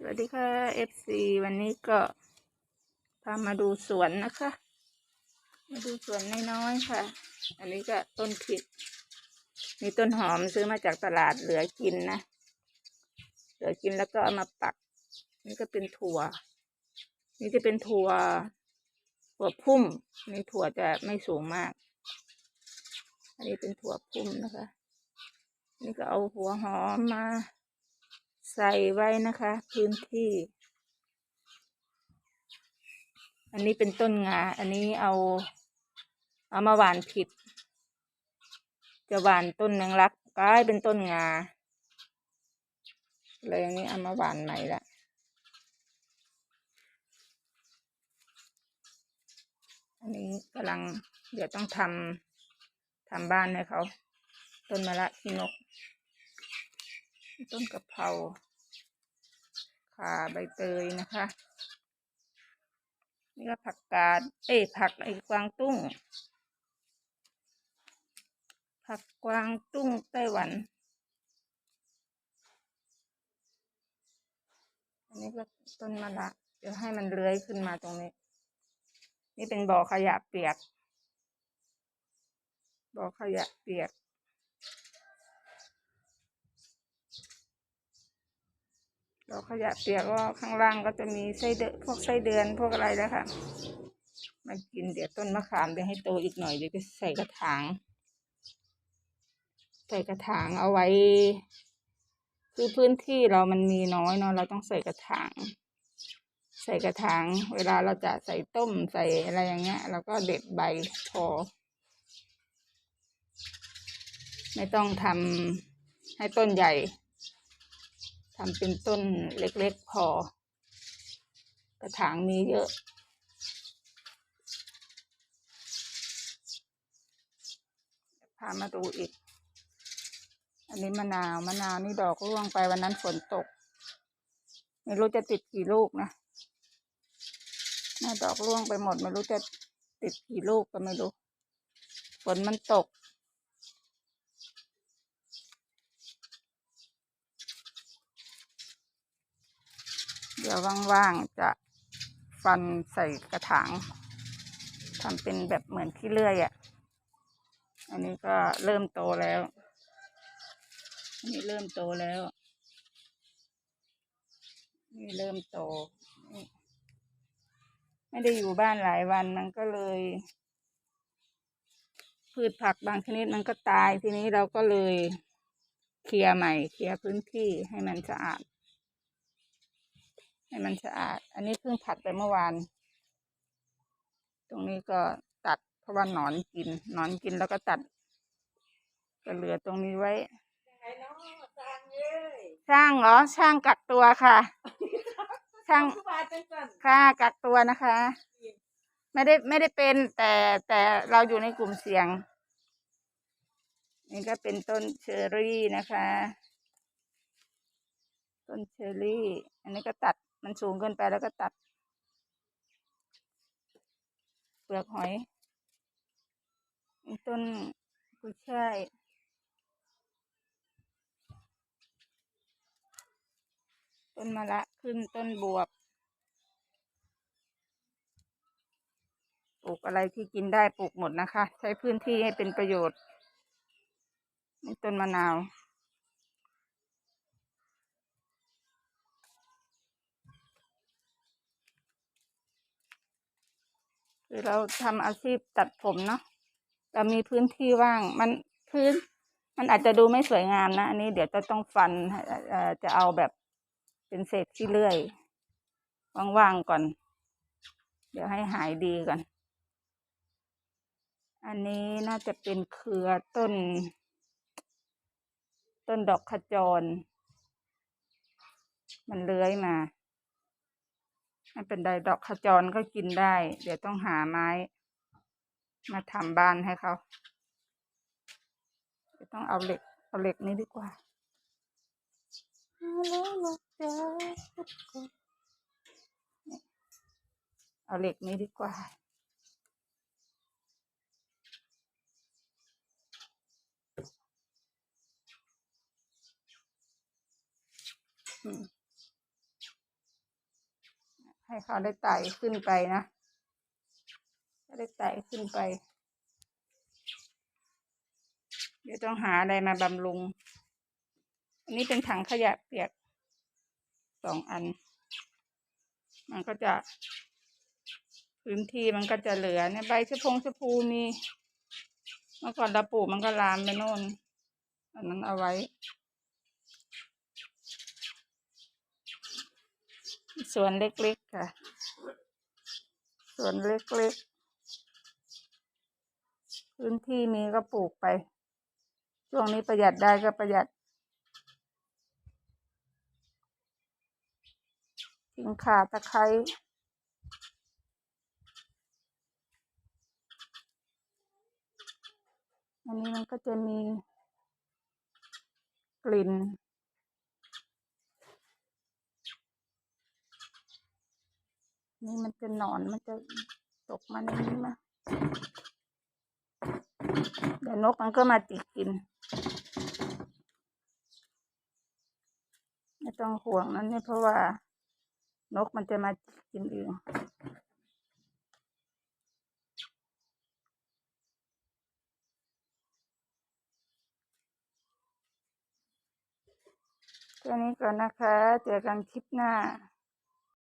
สวัสดีค่ะ FC วันนี้ก็พามาดูสวนนะคะ มาดูสวนน้อยๆค่ะ อันนี้ก็ต้นผิด มีต้นหอมซื้อมาจากตลาดเหลือกินนะ เหลือกินแล้วก็เอามาปัก นี่ก็เป็นถั่ว นี่จะเป็นถั่วถั่วพุ่มนี่ถั่วจะไม่สูงมาก อันนี้เป็นถั่วพุ่มนะคะ นี่ก็เอาหัวหอมมา ใส่ไว้นะคะ พื้นที่ อันนี้เป็นต้นงา อันนี้เอาเอามาหวานผิด จะหวานต้นแมงลักกลายเป็นต้นงาเลยอันนี้เอามาหวานใหม่ละอันนี้กำลังเดี๋ยวต้องทำทำบ้านให้เขา ต้นมะละขี้นก ต้นกะเพรา ข่าใบเตยนะคะ นี่ก็ผักกาด เอ้ยผักไอ้กวางตุ้ง ผักกวางตุ้งไต้หวัน อันนี้ก็ต้นมะละเดี๋ยวให้มันเลื้อยขึ้นมาตรงนี้ นี่เป็นบ่อขยะเปียก บ่อขยะเปียก ดอ กขยะเปียกก็ข้างล่างก็จะมีไส้เดือนพวกไส้เดือนพวกอะไรแล้วค่ะมากินเดี๋ยวต้นมะขามเดี๋ยวให้โตอีกหน่อยเดี๋ยวจะใส่กระถาง ใส่กระถางเอาไว้ คือพื้นที่เรามันมีน้อยเนาะเราต้องใส่กระถาง ใส่กระถาง เวลาเราจะใส่ต้มใส่อะไรอย่างเงี้ยเราก็เด็ดใบพอ ไม่ต้องทำให้ต้นใหญ่ ทำเป็นต้นเล็กๆพอ กระถางมีเยอะพามาดูอีก อันนี้มะนาว มะนาวนี่ดอกร่วงไปวันนั้นฝนตก ไม่รู้จะติดกี่ลูกนะน่าดอกร่วงไปหมด ไม่รู้จะติดกี่ลูกก็ไม่รู้ ฝนมันตก ดี๋ยวว่างๆจะฟันใส่กระถางทำเป็นแบบเหมือนขี้เลื่อยอะ่ะ อันนี้ก็เริ่มโตแล้ว อันนี้เริ่มโตแล้ว นี่เริ่มโต ไม่ได้อยู่บ้านหลายวันมันก็เลย พืชผักบางชนิดมันก็ตายทีนี้เราก็เลย เคลียร์ใหม่ เคลียร์พื้นที่ให้มันสะอาด ให้มันสะอาด อันนี้เพิ่งผัดไปเมื่อวาน ตรงนี้ก็ตัดเพราะว่าหนอนกิน หนอนกินแล้วก็ตัด ก็เหลือตรงนี้ไว้ยังไงเนาะสร้างเย้ยช่างเหรอช่างกักตัวค่ะช่างผู้บาจังสันค่ากักตัวนะคะ ไม่ได้ไม่ได้เป็นแต่แต่เราอยู่ในกลุ่มเสี่ยง นี่ก็เป็นต้นเชอรี่นะคะต้นเชอรี่ อันนี้ก็ตัด มันสูงเกินไปแล้วก็ตัด เปลือกหอยต้นกุยช่ายต้นมะละขึ้นต้นบวบปลูกอะไรที่กินได้ปลูกหมดนะคะ ใช้พื้นที่ให้เป็นประโยชน์ต้นมะนาว คือเราทำอาชีพตัดผมเนาะเรามีพื้นที่ว่างมันพื้น มันอาจจะดูไม่สวยงามนะ อันนี้เดี๋ยวจะต้องฟันจะเอาแบบเป็นเศษที่เลื่อยว่างๆก่อน เดี๋ยวให้หายดีก่อน อันนี้น่าจะเป็นเครือต้น ต้นดอกขจร มันเลื้อยมา ไม่เป็นไรดอกขจรก็กินได้ เดี๋ยวต้องหาไม้ มาทำบ้านให้เขาต้องเอาเหล็ก เอาเหล็กนี้ดีกว่าเอาเหล็กนี้ดีกว่าอืม ให้เขาได้ไต่ขึ้นไปนะได้ไต่ขึ้นไป เดี๋ยวต้องหาอะไรมาบำรุง อันนี้เป็นถังขยะเปียกสองอัน มันก็จะพื้นที่มันก็จะเหลือเนี่ยใบชะพงชะพูมีเมื่อก่อนเราปลูกมันก็ลามไปโน่นอันนั้นเอาไว้ สวนเล็กๆค่ะ สวนเล็กๆ พื้นที่มีก็ปลูกไป ช่วงนี้ประหยัดได้ก็ประหยัดทิ้งข่าตะไคร้อันนี้มันก็จะมีกลิ่น นี่มันจะหนอนมันจะตกมาในนี้มาเดี๋ยวนกมันก็มาติดกิน ไม่ต้องห่วงนั้นนี่เพราะว่า นกมันจะมาจิกกินเองแค่นี้ก่อนนะคะ เจอกันคลิปหน้า